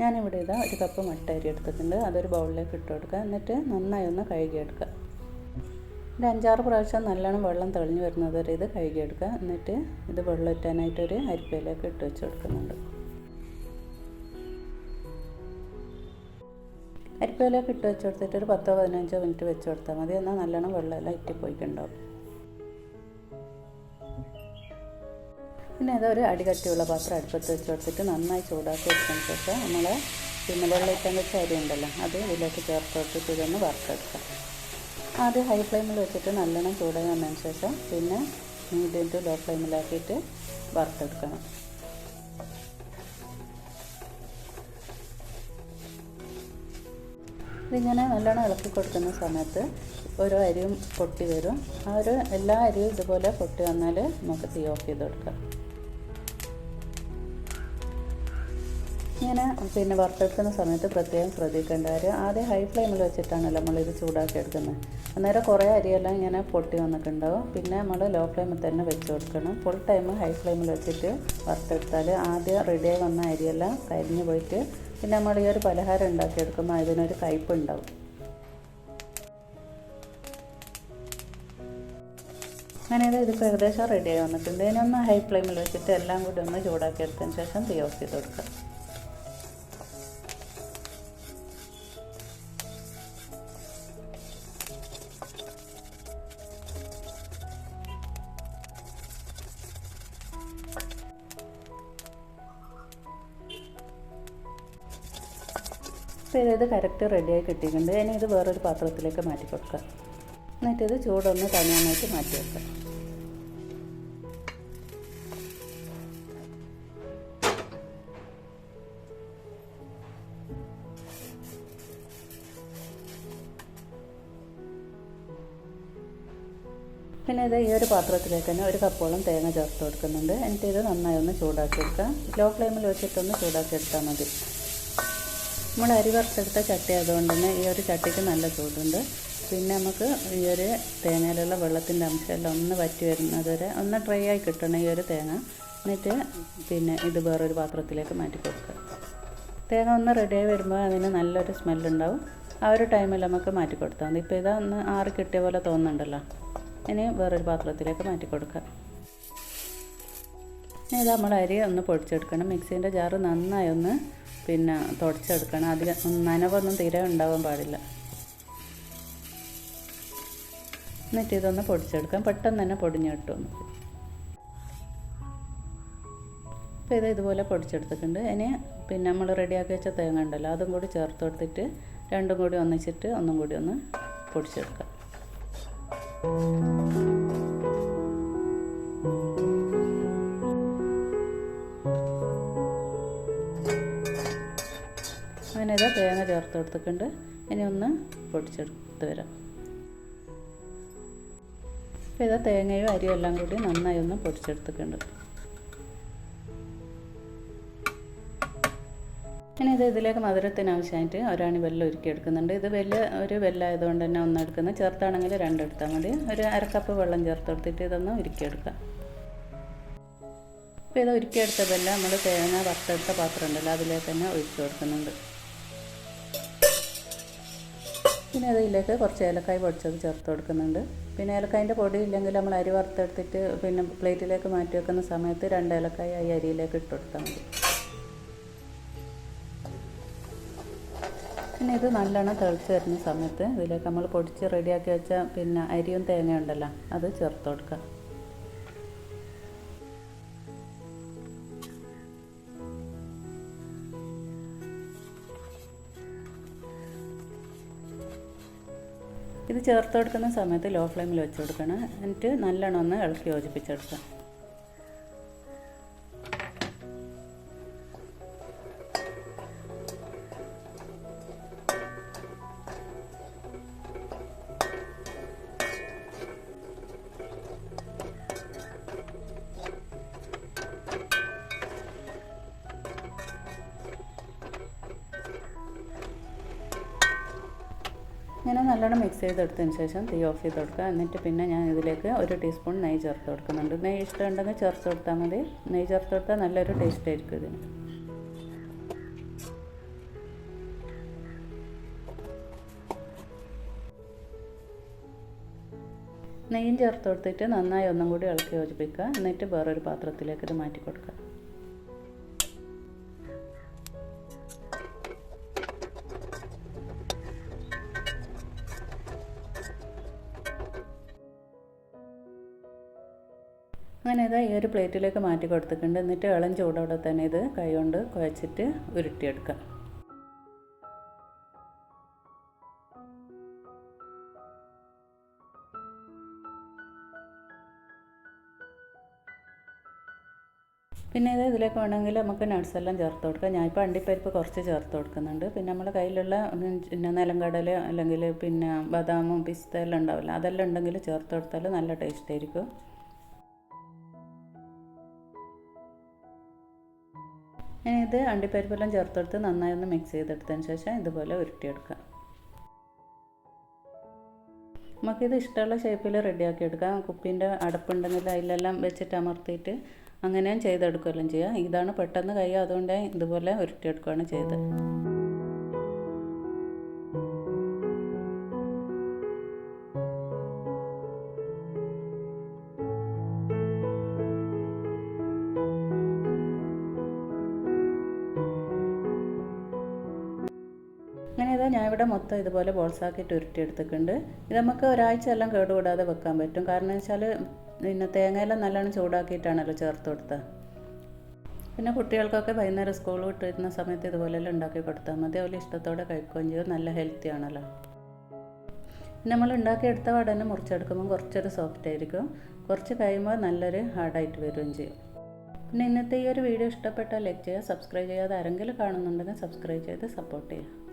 ഞാനിവിടെ ഇതാ ഒരു കപ്പ് മട്ട അരി എടുത്തിട്ടുണ്ട്. അതൊരു ബൗളിലേക്ക് ഇട്ട് കൊടുക്കുക. എന്നിട്ട് നന്നായി ഒന്ന് കഴുകിയെടുക്കുക. ഒരു അഞ്ചാറ് പ്രാവശ്യം നല്ലോണം വെള്ളം തെളിഞ്ഞു വരുന്നത് വരെ ഇത് കഴുകിയെടുക്കുക. എന്നിട്ട് ഇത് വെള്ളം ഇറ്റാനായിട്ട് ഒരു അരിപ്പയിലേക്ക് ഇട്ട് വെച്ച് കൊടുക്കുന്നുണ്ട്. അരിപ്പയിലേക്ക് ഇട്ട് വെച്ച് കൊടുത്തിട്ട് ഒരു പത്തോ പതിനഞ്ചോ മിനിറ്റ് വെച്ച് കൊടുത്താൽ മതി. എന്നാൽ നല്ലോണം വെള്ളമെല്ലാം ഇറ്റിപ്പോയിക്കുണ്ടാവും. പിന്നെ അതൊരു അടികട്ടിയുള്ള പാത്രം അടുപ്പത്ത് വെച്ച് കൊടുത്തിട്ട് നന്നായി ചൂടാക്കി വെച്ചതിന് ശേഷം നമ്മൾ വെള്ളയിട്ടാൻ വെച്ച അരി ഉണ്ടല്ലോ അത് ഇതിലേക്ക് ചേർത്ത് കൊടുത്തിട്ട് ഇതൊന്ന് വറുത്തെടുക്കാം. ആദ്യം ഹൈ ഫ്ലെയിമിൽ വെച്ചിട്ട് നല്ലോണം ചൂടായി വന്നതിന് ശേഷം പിന്നെ മീഡിയം ടു ലോ ഫ്ലെയിമിലാക്കിയിട്ട് വറുത്തെടുക്കണം. ഇതിങ്ങനെ നല്ലോണം ഇളക്കി കൊടുക്കുന്ന സമയത്ത് ഓരോ അരിയും പൊട്ടി വരും. ആ ഒരു എല്ലാ അരിയും ഇതുപോലെ പൊട്ടി വന്നാൽ നമുക്ക് തീ ഓഫ് ചെയ്ത് കൊടുക്കാം. ഇങ്ങനെ പിന്നെ വറുത്തെടുക്കുന്ന സമയത്ത് പ്രത്യേകം ശ്രദ്ധിക്കേണ്ട കാര്യം ആദ്യം ഹൈ ഫ്ലെയിമിൽ വെച്ചിട്ടാണല്ലോ നമ്മളിത് ചൂടാക്കി എടുക്കുന്നത് അന്നേരം കുറേ അരിയെല്ലാം ഇങ്ങനെ പൊട്ടി വന്നിട്ടുണ്ടാവും. പിന്നെ നമ്മൾ ലോ ഫ്ലെയിമിൽ തന്നെ വെച്ച് കൊടുക്കണം. ഫുൾ ടൈം ഹൈ ഫ്ലെയിമിൽ വെച്ചിട്ട് വറുത്തെടുത്താൽ ആദ്യം റെഡിയായി വന്ന അരിയെല്ലാം കരിഞ്ഞു പോയിട്ട് പിന്നെ നമ്മൾ ഈ ഒരു പലഹാരം ഉണ്ടാക്കിയെടുക്കുമ്പോൾ അതിനൊരു കയ്പ് ഉണ്ടാവും. അങ്ങനെ ഇത് ഇതിപ്പോൾ ഏകദേശം റെഡിയായി വന്നിട്ടുണ്ട്. ഇതിനൊന്ന് ഹൈ ഫ്ലെയിമിൽ വെച്ചിട്ട് എല്ലാം കൂടി ഒന്ന് ചൂടാക്കി എടുത്തതിന് ശേഷം തീ ഓഫ് ചെയ്ത് കൊടുക്കുക അപ്പോൾ ഇത് കറക്റ്റ് റെഡിയായി കിട്ടിയിട്ടുണ്ട്. ഇനി ഇത് വേറൊരു പാത്രത്തിലേക്ക് മാറ്റി കൊടുക്കുക എന്നിട്ട് ഇത് ചൂടൊന്ന് തണിയാനായിട്ട് മാറ്റി വെക്കുക പിന്നെ ഇത് ഈ ഒരു പാത്രത്തിലേക്ക് തന്നെ ഒരു കപ്പോളം തേങ്ങ ചേർത്ത് കൊടുക്കുന്നുണ്ട്. എന്നിട്ട് ഇത് നന്നായി ഒന്ന് ചൂടാക്കി എടുക്കാം. ലോ ഫ്ലെയിമിൽ വെച്ചിട്ടൊന്ന് ചൂടാക്കി എടുത്താൽ മതി. നമ്മൾ അരി വറുത്തെടുത്ത ചട്ടി ആയതുകൊണ്ട് തന്നെ ഈ ഒരു ചട്ടിക്ക് നല്ല ചൂടുണ്ട്. പിന്നെ നമുക്ക് ഈ ഒരു തേങ്ങയിലുള്ള വെള്ളത്തിന്റെ അംശമെല്ലാം ഒന്ന് വറ്റി വരുന്നത് വരെ ഒന്ന് ഡ്രൈ ആയി കിട്ടണം ഈ ഒരു തേങ്ങ. എന്നിട്ട് പിന്നെ ഇത് വേറൊരു പാത്രത്തിലേക്ക് മാറ്റി കൊടുക്കുക. തേങ്ങ ഒന്ന് റെഡിയായി വരുമ്പോൾ അതിന് നല്ലൊരു സ്മെല്ലുണ്ടാവും ആ ഒരു ടൈമിൽ നമുക്ക് മാറ്റി കൊടുത്താൽ മതി. ഇപ്പോൾ ഇതാ ഒന്ന് ആറ് കിട്ടിയ പോലെ തോന്നുന്നുണ്ടല്ലോ. ഇനി വേറൊരു പാത്രത്തിലേക്ക് മാറ്റി കൊടുക്കുക. ഇനി ഇത് നമ്മൾ അരി ഒന്ന് പൊടിച്ചെടുക്കണം. മിക്സീന്റെ ജാറ് നന്നായി ഒന്ന് പിന്നെ തുടച്ചെടുക്കണം. അതിൽ നനവൊന്നും തീരെ ഉണ്ടാവാൻ പാടില്ല. എന്നിട്ട് ഇതൊന്ന് പൊടിച്ചെടുക്കാം പെട്ടെന്ന് തന്നെ പൊടിഞ്ഞു കിട്ടും അപ്പോൾ ഇത് ഇതുപോലെ പൊടിച്ചെടുത്തിട്ടുണ്ട്. ഇനി പിന്നെ നമ്മൾ റെഡിയാക്കി വെച്ച തേങ്ങ ഉണ്ടല്ലോ അതും കൂടി ചേർത്ത് കൊടുത്തിട്ട് രണ്ടും കൂടി ഒന്നിച്ചിട്ട് ഒന്നും കൂടി ഒന്ന് പൊടിച്ചെടുക്കാം. ചേർത്ത് കൊടുത്തിട്ടുണ്ട് ഇനി ഒന്ന് പൊടിച്ചെടുത്ത് വരാം. അപ്പോൾ ഇതാ തേങ്ങയും അരിയും എല്ലാം കൂടി നന്നായി ഒന്ന് പൊടിച്ചെടുത്തിട്ടുണ്ട്. ഇനി ഇത് ഇതിലേക്ക് മധുരത്തിന് ആവശ്യമായിട്ട് ഒരാണി വെല്ലം ഒരുക്കി എടുക്കുന്നുണ്ട്. ഇത് വലിയ ഒരു വെല്ലായതുകൊണ്ട് തന്നെ ഒന്ന് എടുക്കുന്നത്. ചേർത്താണെങ്കിൽ രണ്ടെടുത്താൽ മതി. ഒരു അരക്കപ്പ് വെള്ളം ചേർത്തെടുത്തിട്ട് ഇതൊന്ന് ഉരുക്കിയെടുക്കാം. അപ്പോൾ ഇത് ഉരുക്കിയെടുത്ത വെല്ലം നമ്മൾ തേങ്ങ വറുത്തെടുത്ത പാത്രം ഉണ്ടല്ലോ അതിലേക്ക് തന്നെ ഒഴിച്ചു കൊടുക്കുന്നുണ്ട്. പിന്നെ അതിലേക്ക് കുറച്ച് ഏലക്കായ് പൊടിച്ചത് ചേർത്ത് കൊടുക്കുന്നുണ്ട്. പിന്നെ ഏലക്കായന്റെ പൊടി ഇല്ലെങ്കിൽ നമ്മൾ അരി വറുത്തെടുത്തിട്ട് പിന്നെ പ്ലേറ്റിലേക്ക് മാറ്റി വെക്കുന്ന സമയത്ത് രണ്ട് ഏലക്കായ ഈ അരിയിലേക്ക് ഇട്ട് കൊടുത്താൽ മതി. പിന്നെ ഇത് നല്ലോണം തിളച്ച് വരുന്ന സമയത്ത് ഇതിലേക്ക് നമ്മൾ പൊടിച്ച് റെഡിയാക്കി വെച്ച പിന്നെ അരിയും തേങ്ങയും ഉണ്ടല്ലോ അത് ചേർത്ത് കൊടുക്കുക. ഇത് ചേർത്ത് കൊടുക്കുന്ന സമയത്ത് ലോ ഫ്ലെയിമിൽ വെച്ച് കൊടുക്കണം. എന്നിട്ട് നല്ലോണം ഒന്ന് ഇളക്കി യോജിപ്പിച്ചെടുക്കാം ഇങ്ങനെ നല്ലോണം മിക്സ് ചെയ്തെടുത്തതിന് ശേഷം തീ ഓഫ് ചെയ്ത് കൊടുക്കുക എന്നിട്ട് പിന്നെ ഞാൻ ഇതിലേക്ക് ഒരു ടീസ്പൂൺ നെയ്യ് ചേർത്ത് കൊടുക്കുന്നുണ്ട്. നെയ്യ് ഇഷ്ടമുണ്ടെങ്കിൽ ചേർത്ത് കൊടുത്താൽ മതി. നെയ്യ് ചേർത്ത് കൊടുത്താൽ നല്ലൊരു ടേസ്റ്റ് ആയിരിക്കും ഇതിന്. നെയ്യും ചേർത്ത് കൊടുത്തിട്ട് നന്നായി ഒന്നും കൂടി ഇളക്കി യോജിപ്പിക്കുക. എന്നിട്ട് വേറൊരു പാത്രത്തിലേക്ക് ഇത് മാറ്റി കൊടുക്കുക. അങ്ങനെ ഇതാ ഈ ഒരു പ്ലേറ്റിലേക്ക് മാറ്റി കൊടുത്തിട്ടുണ്ട്. എന്നിട്ട് ഇളം ചൂടോടെ തന്നെ ഇത് കൈകൊണ്ട് കുഴച്ചിട്ട് ഉരുട്ടിയെടുക്കാം പിന്നെ ഇത് ഇതിലേക്ക് വേണമെങ്കിൽ നമുക്ക് നട്ട്സ് എല്ലാം ചേർത്ത് കൊടുക്കാം. ഞാനിപ്പോൾ അണ്ടിപ്പരിപ്പ് കുറച്ച് ചേർത്ത് കൊടുക്കുന്നുണ്ട്. പിന്നെ നമ്മുടെ കയ്യിലുള്ള പിന്നെ നിലങ്കടല അല്ലെങ്കിൽ പിന്നെ ബദാമും പിസ്ത എല്ലാം ഉണ്ടാവില്ല. അതെല്ലാം ഉണ്ടെങ്കിൽ ചേർത്ത് കൊടുത്താൽ നല്ല ടേസ്റ്റ് ആയിരിക്കും. ഇനി ഇത് അണ്ടിപ്പരിപ്പെല്ലാം ചേർത്തെടുത്ത് നന്നായി ഒന്ന് മിക്സ് ചെയ്തെടുത്തതിന് ശേഷം ഇതുപോലെ ഉരുട്ടിയെടുക്കാം നമുക്കിത് ഇഷ്ടമുള്ള ഷേപ്പിൽ റെഡിയാക്കി എടുക്കാം. കുപ്പീന്റെ അടപ്പുണ്ടെങ്കിൽ അതിലെല്ലാം വെച്ചിട്ട് അമർത്തിയിട്ട് അങ്ങനെയും ചെയ്തെടുക്കുകയെല്ലാം ചെയ്യാം. ഇതാണ് പെട്ടെന്ന് കഴിയുക അതുകൊണ്ട് ഇതുപോലെ ഉരുട്ടിയെടുക്കുകയാണ് ചെയ്തത്. ഞാൻ ഇവിടെ മൊത്തം ഇതുപോലെ ബോൾസാക്കി ബോൾസാക്കിയിട്ട് ഉരുട്ടിയെടുത്തിട്ടുണ്ട് ഇത് നമുക്ക് ഒരാഴ്ച എല്ലാം കേടുകൂടാതെ വെക്കാൻ പറ്റും. കാരണം വെച്ചാൽ പിന്നെ തേങ്ങയെല്ലാം നല്ലോണം ചൂടാക്കിയിട്ടാണല്ലോ ചേർത്ത് കൊടുത്തത് പിന്നെ കുട്ടികൾക്കൊക്കെ വൈകുന്നേരം സ്കൂൾ വിട്ട് വരുന്ന സമയത്ത് ഇതുപോലെല്ലാം ഉണ്ടാക്കി കൊടുത്താൽ മതി. അതുപോലെ ഇഷ്ടത്തോടെ കഴിക്കുകയും ചെയ്യും. നല്ല ഹെൽത്തി ആണല്ലോ. നമ്മൾ ഉണ്ടാക്കിയെടുത്ത വടനെ മുറിച്ചെടുക്കുമ്പോൾ കുറച്ചൊരു സോഫ്റ്റ് ആയിരിക്കും. കുറച്ച് കഴിയുമ്പോൾ നല്ലൊരു ഹാർഡായിട്ട് വരികയും ചെയ്യും. പിന്നെ ഇന്നത്തെ ഈ ഒരു വീഡിയോ ഇഷ്ടപ്പെട്ടാൽ ലൈക്ക് ചെയ്യുക സബ്സ്ക്രൈബ് ചെയ്യാതെ ആരെങ്കിലും കാണുന്നുണ്ടെങ്കിൽ സബ്സ്ക്രൈബ് ചെയ്ത് സപ്പോർട്ട് ചെയ്യുക.